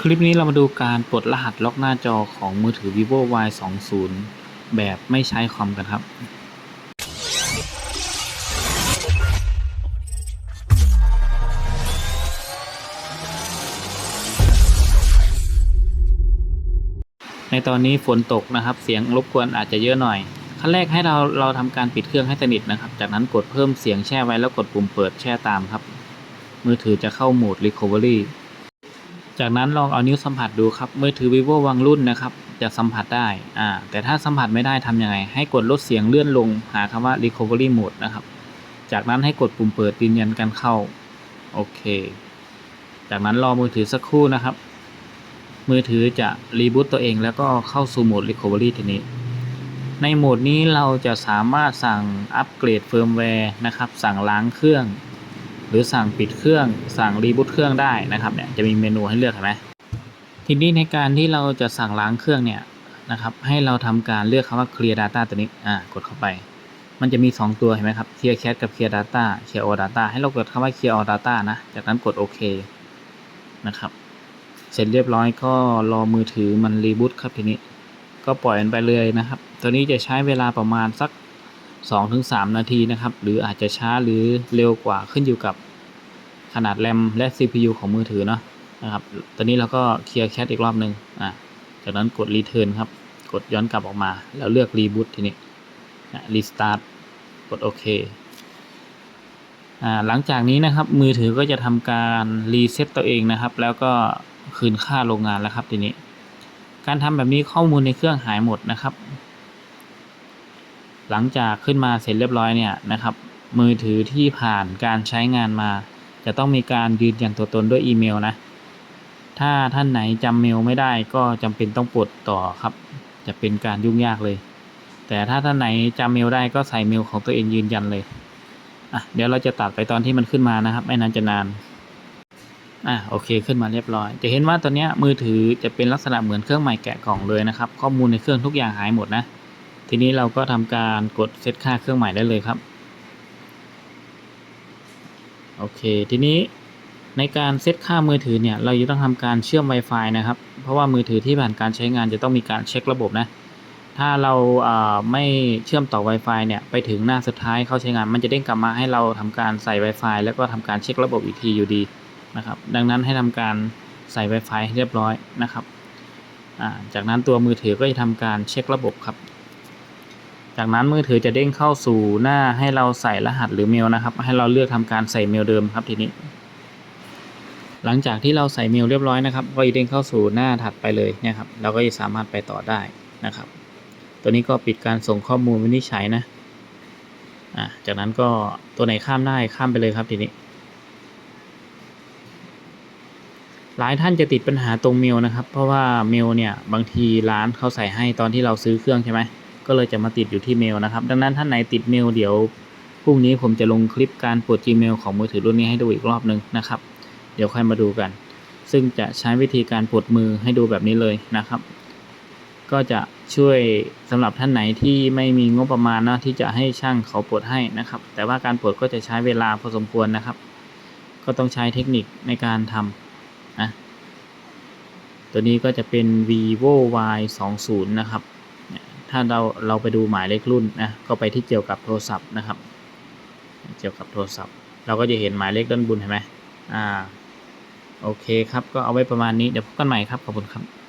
คลิปนี้เรามาดูการปลดรหัสล็อกหน้าจอของมือถือ vivo y 2 0แบบไม่ใช้คอมกันครับ ในตอนนี้ฝนตกนะครับ เสียงรบกวนอาจจะเยอะหน่อย ขั้นแรกให้เราเราทำการปิดเครื่องให้สนิทนะครับ จากนั้นกดเพิ่มเสียงแช่ไว้แล้วกดปุ่มเปิดแช่ตามครับ มือถือจะเข้าโหมด recovery จากนั้นลองเอานิ้วสัมผัสดูครับมือถือ vivo บางรุ่นนะครับ จะสัมผัสได้อ่าแต่ถ้าสัมผัสไม่ได้ทำยังไง ให้กดลดเสียงเลื่อนลงหาคำว่า recovery mode นะครับ จากนั้นให้กดปุ่มเปิดยืนยันการเข้า โอเค จากนั้นรอมือถือสักครู่นะครับ มือถือจะรีบูตตัวเองแล้วก็เข้าสู่โหมด recovery ทีนี้ ในโหมดนี้เราจะสามารถสั่งอัปเกรดเฟิร์มแวร์นะครับ สั่งล้างเครื่อง รือสั่งปิดเครื่องสั่งรีบูตเครื่องได้นะครับเนี่ยจะมีเมนูให้เลือกเห็นไหมทีนี้ในการที่เราจะสั่งล้างเครื่องเนี่ยนะครับให้เราทำการเลือกคำว่า clear data ตัวนี้อ่ากดเข้าไป มันจะมี 2 ตัวเห็นไหมครับ clear cache กับ clear data clear all data ให้เรากดคำว่า clear all data นะ จากนั้นกดโอเคนะครับ เสร็จเรียบร้อยก็รอมือถือมันรีบูตครับทีนี้ ก็ปล่อยมันไปเลยนะครับ ตัวนี้จะใช้เวลาประมาณสัก 2-3 นาทีนะครับ หรืออาจจะช้าหรือเร็วกว่าขึ้นอยู่กับขนาดแรมและ CPU ของมือถือเนาะนะครับ ตอนนี้เราก็เคลียร์แคชอีกรอบหนึ่งอะจากนั้นกด Return ครับ กดย้อนกลับออกมา แล้วเลือก Reboot ทีนี้นะ Restart กดโอเคอ่าหลังจากนี้นะครับมือถือก็จะทำการรีเซ็ตตัวเองนะครับ แล้วก็คืนค่าโรงงานแล้วครับทีนี้ การทำแบบนี้ข้อมูลในเครื่องหายหมดนะครับ หลังจากขึ้นมาเสร็จเรียบร้อยเนี่ยนะครับ มือถือที่ผ่านการใช้งานมา จะต้องมีการยืนยันตัวตนด้วยอีเมลนะ ถ้าท่านไหนจำเมลไม่ได้ก็จำเป็นต้องปลดต่อครับ จะเป็นการยุ่งยากเลย แต่ถ้าท่านไหนจำเมลได้ก็ใส่เมลของตัวเองยืนยันเลยอะเดี๋ยวเราจะตัดไปตอนที่มันขึ้นมานะครับไม่นานจะนานอะโอเคขึ้นมาเรียบร้อย จะเห็นว่าตัวเนี้ยมือถือจะเป็นลักษณะเหมือนเครื่องใหม่แกะกล่องเลยนะครับ ข้อมูลในเครื่องทุกอย่างหายหมดนะ ทีนี้เราก็ทำการกดเซตค่าเครื่องใหม่ได้เลยครับ โอเค ทีนี้ในการเซตค่ามือถือเนี่ยเราจะต้องทำการเชื่อม Wi-Fi นะครับ เพราะว่ามือถือที่ผ่านการใช้งานจะต้องมีการเช็คระบบนะ ถ้าเราอ่าไม่เชื่อมต่อ Wi-Fi เนี่ยไปถึงหน้าสุดท้ายเข้าใช้งานมันจะเด้งกลับมาให้เราทำการใส่ Wi-Fi แล้วก็ทำการเช็คระบบอีกทีอยู่ดีนะครับ ดังนั้นให้ทำการใส่ Wi-Fi ให้เรียบร้อยนะครับาจากนั้นตัวมือถือก็จะทำการเช็คระบบครับ จากนั้นมือถือจะเด้งเข้าสู่หน้าให้เราใส่รหัสหรือเมลนะครับ ให้เราเลือกทำการใส่เมลเดิมครับทีนี้ หลังจากที่เราใส่เมลเรียบร้อยนะครับ ก็จะเด้งเข้าสู่หน้าถัดไปเลยเนี่ยครับเราก็จะสามารถไปต่อได้นะครับ ตัวนี้ก็ปิดการส่งข้อมูลวินิจฉัยนะอ่าจากนั้นก็ตัวไหนข้ามได้ข้ามไปเลยครับทีนี้ หลายท่านจะติดปัญหาตรงเมลนะครับ เพราะว่าเมลเนี่ยบางทีร้านเขาใส่ให้ตอนที่เราซื้อเครื่องใช่ไหม ก็เลยจะมาติดอยู่ที่เมลนะครับ ดังนั้นท่านไหนติดเมลเดี๋ยวพรุ่งนี้ผมจะลงคลิปการปลด Gmail ของมือถือรุ่นนี้ให้ดูอีกรอบหนึ่งนะครับ เดี๋ยวค่อยมาดูกัน ซึ่งจะใช้วิธีการปลดมือให้ดูแบบนี้เลยนะครับ ก็จะช่วยสำหรับท่านไหนที่ไม่มีงบประมาณนะที่จะให้ช่างเขาปลดให้นะครับ แต่ว่าการปลดก็จะใช้เวลาพอสมควรนะครับ ก็ต้องใช้เทคนิคในการทำนะตัวนี้ก็จะเป็น vivo y 2 0นะครับ ถ้าเราเราไปดูหมายเลขรุ่นนะก็ไปที่เกี่ยวกับโทรศัพท์นะครับ เกี่ยวกับโทรศัพท์ เราก็จะเห็นหมายเลขด้านบนเห็นไหมอ่าโอเคครับก็เอาไว้ประมาณนี้เดี๋ยวพบกันใหม่ครับขอบคุณครับ